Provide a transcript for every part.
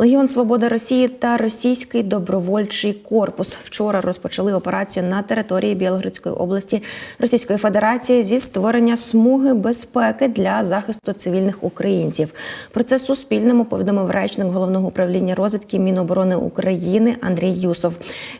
Легіон Свободи Росії та Російський добровольчий корпус вчора розпочали операцію на території Білгородської області Російської Федерації зі створення смуги безпеки для захисту цивільних українців. Про це Суспільному повідомив речник головного управління розвідки Міноборони України Андрій Юсов.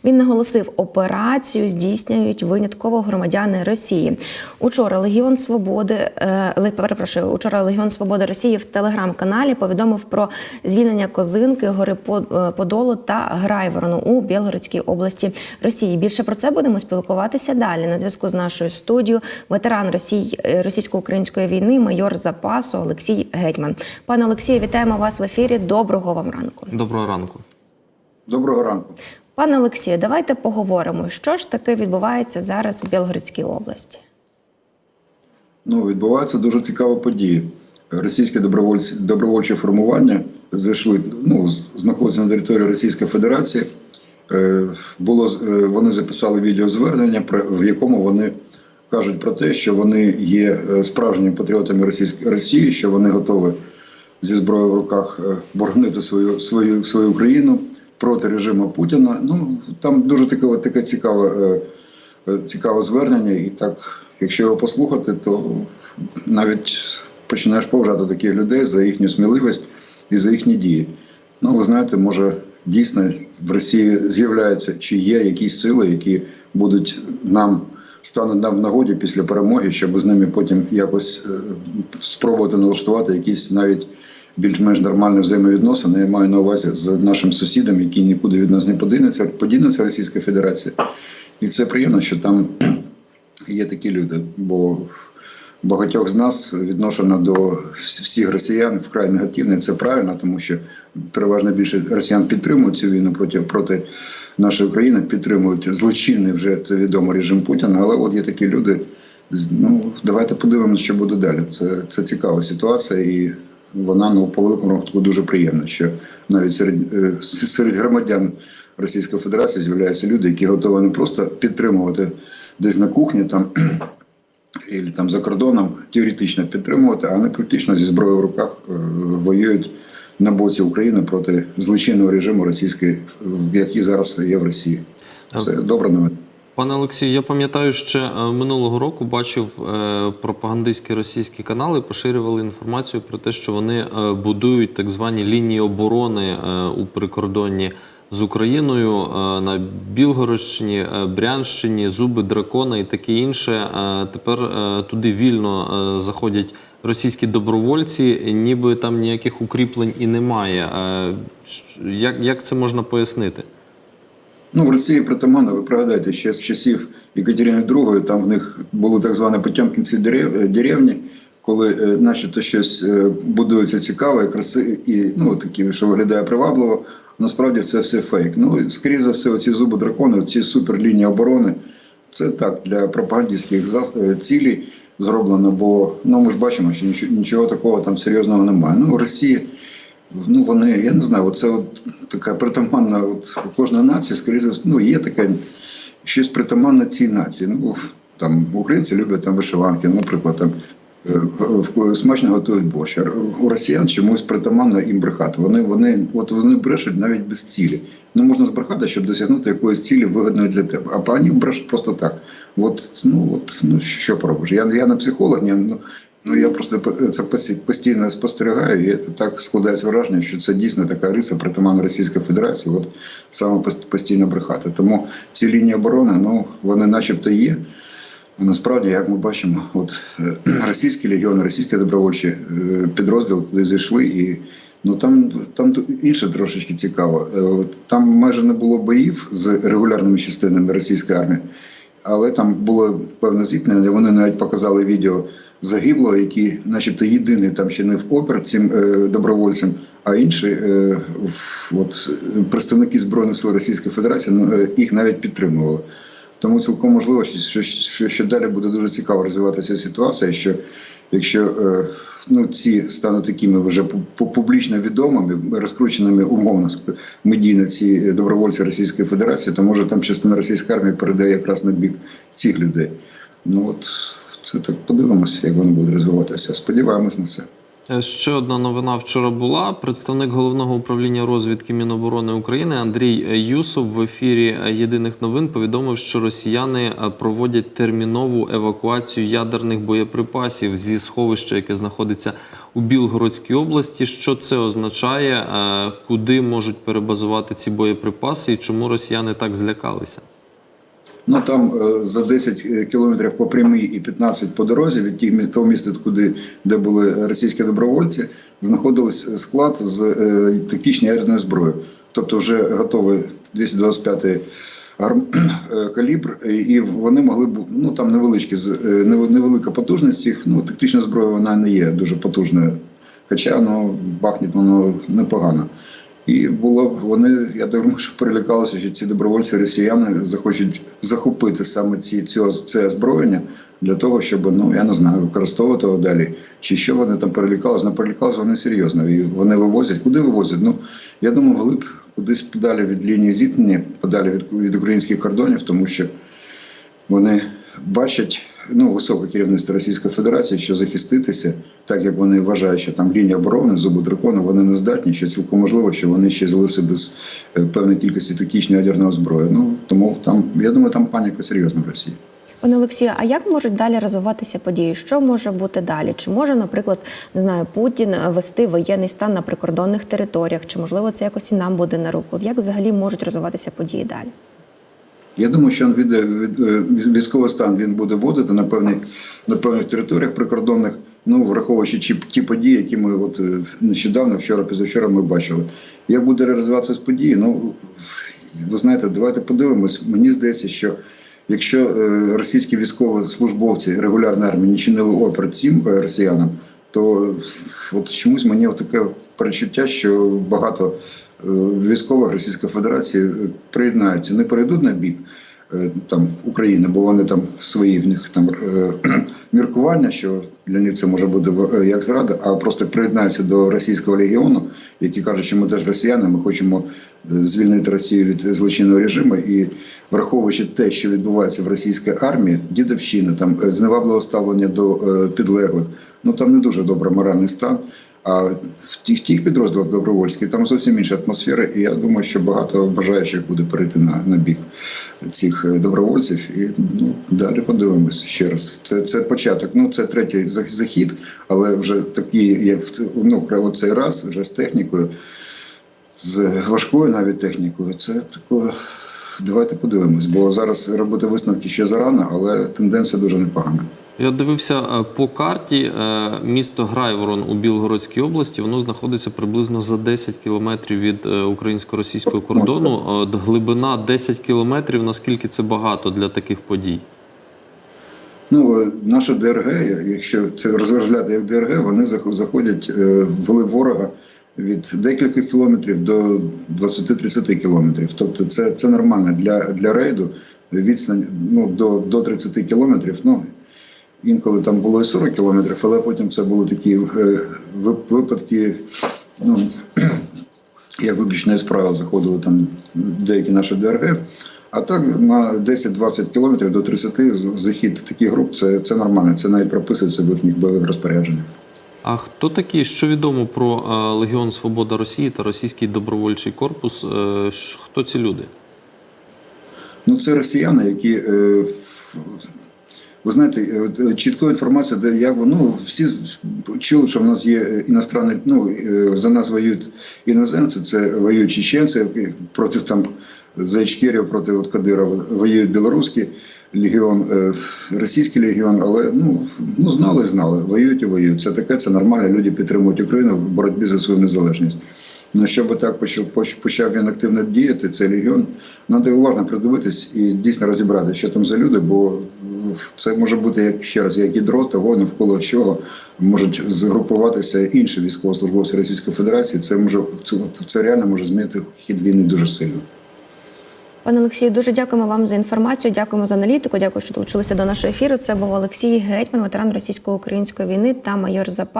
Він наголосив, операцію здійснюють винятково громадяни Росії. Учора Легіон Свободи е, перепрошую, учора Легіон Свободи Росії в телеграм-каналі повідомив про звільнення Козинки, Гори е, Подолу та Грайворону у Білгородській області Росії. Більше про це будемо спілкуватися далі. На зв'язку з нашою студією ветеран Росій, е, російсько-української війни, майор запасу Олексій Гетьман. Пане Олексію, вітаємо вас в ефірі. Доброго вам ранку. Доброго ранку. Доброго ранку. Пане Олексію, давайте поговоримо, що ж таке відбувається зараз в Білгородській області. Ну, відбуваються дуже цікаві події. Російське добровольче формування зайшли, ну, знаходяться на території Російської Федерації. Е, було, е, вони записали відеозвернення, в якому вони кажуть про те, що вони є е, справжніми патріотами Російської Росії, що вони готові зі зброєю в руках боронити свою, свою, свою країну проти режиму Путіна. Ну, там дуже таке, таке цікаве. цікаве звернення, і так, якщо його послухати, то навіть починаєш поважати таких людей за їхню сміливість і за їхні дії. Ну, ви знаєте, може дійсно в Росії з'являються чи є якісь сили, які будуть нам стануть нам в нагоді після перемоги, щоб з ними потім якось е, спробувати налаштувати якісь навіть більш-менш нормальні взаємовідносини. Я маю на увазі з нашим сусідом, який нікуди від нас не подінеться, подінеться Російська Федерація. І це приємно, що там є такі люди, бо багатьох з нас відношено до всіх росіян вкрай негативне. Це правильно, тому що переважно більше росіян підтримують цю війну проти, проти нашої країни, підтримують злочинний вже це відомо режим Путіна. Але от є такі люди. Ну давайте подивимося, що буде далі. Це, це цікава ситуація, і вона ну по великому рахунку дуже приємна, що навіть серед, е, серед громадян Російської Федерації з'являються люди, які готові не просто підтримувати десь на кухні там. І там за кордоном теоретично підтримувати, а не практично зі зброєю в руках е, воюють на боці України проти злочинного режиму російської, в- який зараз є в Росії. Це добра новина. Пане Олексію, я пам'ятаю, ще е, минулого року бачив е, пропагандистські російські канали, поширювали інформацію про те, що вони будують так звані лінії оборони у прикордонні з Україною е, на Білгородщині, е, Брянщині, Зуби Дракона і таке інше. Е, Тепер туди вільно заходять російські добровольці, ніби там ніяких укріплень і немає. Як, як це можна пояснити? Ну, в Росії притаманно, ви пригадайте, ще з часів Екатерини II, там в них були так звані Потьомкінці деревні, коли е, начебто щось е, будується цікаве, краси, і ну, такі, що виглядає привабливо, насправді це все фейк. Ну, і, скоріше за все, оці зуби дракони, ці суперлінії оборони, це так, для пропагандистських е, цілей зроблено, бо ну, ми ж бачимо, що нічого, нічого такого там серйозного немає. Ну, в Росії Ну, вони, я не знаю, це така притаманна от у кожної нації, скоріше, ну, є таке щось притаманне цій нації. Ну, там українці люблять там вишиванки, наприклад, там смачно готують борщ. У росіян чомусь притаманно їм брехати. Вони, вони, от вони брешуть навіть без цілі. Не можна збрехати, щоб досягнути якоїсь цілі вигідної для тебе. А пані брешуть просто так. От, ну, от, ну, що поробиш? Я, я не психолог, ні, ну, Ну я просто це постійно спостерігаю, і це так складається враження, що це дійсно така риса притаманна Російської Федерації, от саме пос- постійно брехати. Тому ці лінії оборони, ну вони начебто є. Насправді, як ми бачимо, от е, російські легіони, російські добровольчі е, підрозділи туди зайшли, і ну там, там інше трошечки цікаво. Е, там майже не було боїв з регулярними частинами російської армії, але там було певне зіткнення. Вони навіть показали відео загиблого, який, начебто, єдиний там ще не в опер цим добровольцям, а інші от, представники Збройних сил Російської Федерації ну, їх навіть підтримували. Тому цілком можливо, що, що, що, далі буде дуже цікаво розвиватися ситуація, що якщо е, ну, ці стануть такими вже пу- пу- публічно відомими, розкрученими умовно медійно ці добровольці Російської Федерації, то може там частина російської армії передає якраз на бік цих людей. Ну от це так подивимося, як воно буде розвиватися. Сподіваємось на це. Е, Ще одна новина вчора була. Представник головного управління розвідки Міноборони України Андрій е, Юсов в ефірі е, єдиних новин повідомив, що росіяни проводять термінову евакуацію ядерних боєприпасів зі сховища, яке знаходиться у Білгородській області. Що це означає? Куди можуть перебазувати ці боєприпаси і чому росіяни так злякалися? Ну там е, за 10 кілометрів по прямій і 15 по дорозі від тих того міста, куди де були російські добровольці, знаходились склад з е, тактичної ядерної зброї. Тобто вже готовий 225 гарм- е, калібр, і- вони могли б ну там невеличкі е, невелика потужність їх. Ну тактична зброя вона не є дуже потужною. Хоча ну, бахне воно непогано. І було б вони, я думаю, що перелякалися, що ці добровольці росіяни захочуть захопити саме ці цього це озброєння для того, щоб ну я не знаю, використовувати його далі. Чи що вони там перелякалися? Не перелякалися вони серйозно. І вони вивозять. Куди вивозять? Ну я думаю, вглиб кудись подалі від лінії зіткнення, подалі від, від українських кордонів, тому що вони бачать ну, високе керівництво Російської Федерації, що захиститися, так як вони вважають, що там лінія оборони, зуби дракону, вони не здатні, що цілком можливо, що вони ще залишилися без е, певної кількості тактичної ядерної зброї. Ну тому там, я думаю, там паніка серйозна в Росії. Пане Олексію, а як можуть далі розвиватися події? Що може бути далі? Чи може, наприклад, не знаю, Путін вести воєнний стан на прикордонних територіях? Чи можливо це якось і нам буде на руку? Як взагалі можуть розвиватися події далі? Я думаю, що він віде від е, військовий стан він буде вводити на певних на певних територіях прикордонних. Ну враховуючи ті, ті події, які ми от е, нещодавно, вчора, пізавчора, ми бачили. Як буде розвиватися події? Ну ви знаєте, давайте подивимось. Мені здається, що якщо е, російські військовослужбовці регулярної армії не чинили опір цим росіянам, то от чомусь мені таке перечуття, що багато е, військових Російської Федерації е, приєднаються, не перейдуть на бік там України, бо вони там свої в них там е, міркування, що для них це може бути е, як зрада, а просто приєднаються до російського легіону, які кажуть, що ми теж росіяни, ми хочемо е, звільнити Росію від злочинного режиму. І враховуючи те, що відбувається в російській армії, дідовщина, там е, зневабливе ставлення до е, підлеглих, ну там не дуже добрий моральний стан. А в тих, тих підрозділах добровольських там зовсім інша атмосфера, і я думаю, що багато бажаючих буде перейти на, на бік цих е, добровольців. І ну, далі подивимось ще раз. Це, це початок. Ну це третій захід, але вже такий, як ну, в цей раз, вже з технікою, з важкою навіть технікою. Це тако. Давайте подивимось, бо зараз робити висновки ще зарано, але тенденція дуже непогана. Я дивився е, по карті. е, Місто Грайворон у Білгородській області. Воно знаходиться приблизно за 10 кілометрів від е, українсько-російського кордону. Глибина 10 кілометрів. Наскільки це багато для таких подій? Ну, е, наша ДРГ, якщо це розглядати як ДРГ, вони заходять в глиб ворога від декількох кілометрів до 20-30 кілометрів. Тобто це, це нормально для, для рейду. Відстань ну, до, до 30 кілометрів. Ну, інколи там було і 40 кілометрів, але потім це були такі е, випадки, ну, як виключно з правил заходили там деякі наші ДРГ. А так на 10-20 кілометрів до 30 захід таких груп це, це нормально. Це навіть прописується в їхніх бойових розпорядженнях. А хто такі? Що відомо про е, Легіон Свобода Росії та Російський добровольчий корпус? Е, Хто ці люди? Ну, це росіяни, які. Ви знаєте, е, от, е, інформацію, де як ну, всі чули, що в нас є е, іностранні, ну, за нас воюють іноземці, це воюють чеченці проти там за проти от, Кадирова, воюють білоруський легіон, е, російський легіон, але ну, ну знали, знали, воюють і воюють. Це таке, це нормально. Люди підтримують Україну в боротьбі за свою незалежність. Ну, щоб так почав, почав він активно діяти, цей легіон, треба уважно придивитись і дійсно розібрати, що там за люди, бо це може бути як ще раз, як ядро того, навколо чого можуть згрупуватися інші військовослужбовці Російської Федерації. Це може це реально може змінити хід війни дуже сильно. Пане Олексію, дуже дякуємо вам за інформацію. Дякуємо за аналітику. Дякую, що долучилися до нашого ефіру. Це був Олексій Гетьман, ветеран російсько-української війни та майор запасу.